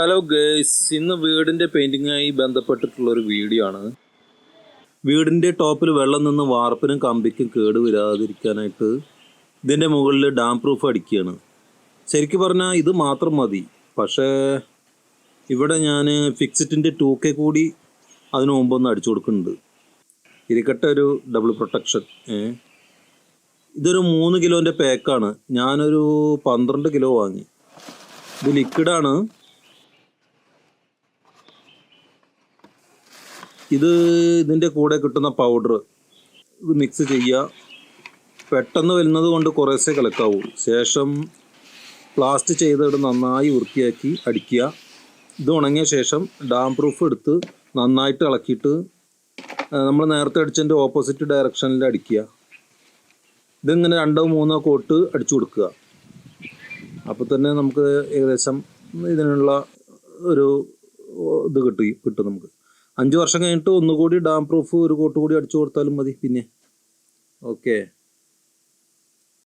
Hello guys ഇന്ന് വീടിന്റെ പെയിന്റിങ്ങായി ബന്ധപ്പെട്ടിട്ടുള്ള ഒരു വീഡിയോ ആണ്. വീടിന്റെ ടോപ്പിൽ വെള്ളം നിന്ന് വാർപ്പിനും കമ്പിക്കും കേട് വരാതിരിക്കാനായിട്ട് ഇതിന്റെ മുകളിൽ ഡാം പ്രൂഫ് അടിക്കുകയാണ്. ശരിക്കും പറഞ്ഞാൽ ഇത് മാത്രം മതി. പക്ഷേ ഇവിടെ ഞാൻ ഫിക്സിറ്റിന്റെ ടൂ കെ കൂടി അതിനു മുമ്പൊന്ന് അടിച്ചു കൊടുക്കുന്നുണ്ട്. ഇരിക്കട്ടെ ഒരു ഡബിൾ പ്രൊട്ടക്ഷൻ ഇതൊരു മൂന്ന് കിലോന്റെ പാക്കാണ് ഞാനൊരു പന്ത്രണ്ട് കിലോ വാങ്ങി. ഇത് ലിക്വിഡാണ് ഇത് ഇതിന്റെ കൂടെ കിട്ടുന്ന പൗഡർ മിക്സ് ചെയ്യുക. പെട്ടെന്ന് വരുന്നത് കൊണ്ട് കുറേശ്ശേ കലക്കാവൂ. ശേഷം പ്ലാസ്റ്റ് ചെയ്തിട്ട് നന്നായി വൃത്തിയാക്കി അടിക്കുക. ഇത് ഉണങ്ങിയ ശേഷം ഡാം പ്രൂഫ് എടുത്ത് നന്നായിട്ട് ഇളക്കിയിട്ട് നമ്മൾ നേരത്തെ അടിച്ചതിന്റെ ഓപ്പോസിറ്റ് ഡയറക്ഷനിൽ അടിക്കുക. ഇതിങ്ങനെ രണ്ടോ മൂന്നോ കോട്ട് അടിച്ചു കൊടുക്കുക. അപ്പോൾ തന്നെ നമുക്ക് ഏകദേശം ഇതിനുള്ള ഒരു ഇത് കിട്ടി കിട്ടും നമുക്ക്. അഞ്ച് വർഷം കഴിഞ്ഞിട്ട് ഒന്നുകൂടി ഡാം പ്രൂഫ് ഒരു കോട്ട് കൂടി അടിച്ചു കൊടുത്താലും മതി പിന്നെ. ഓക്കെ.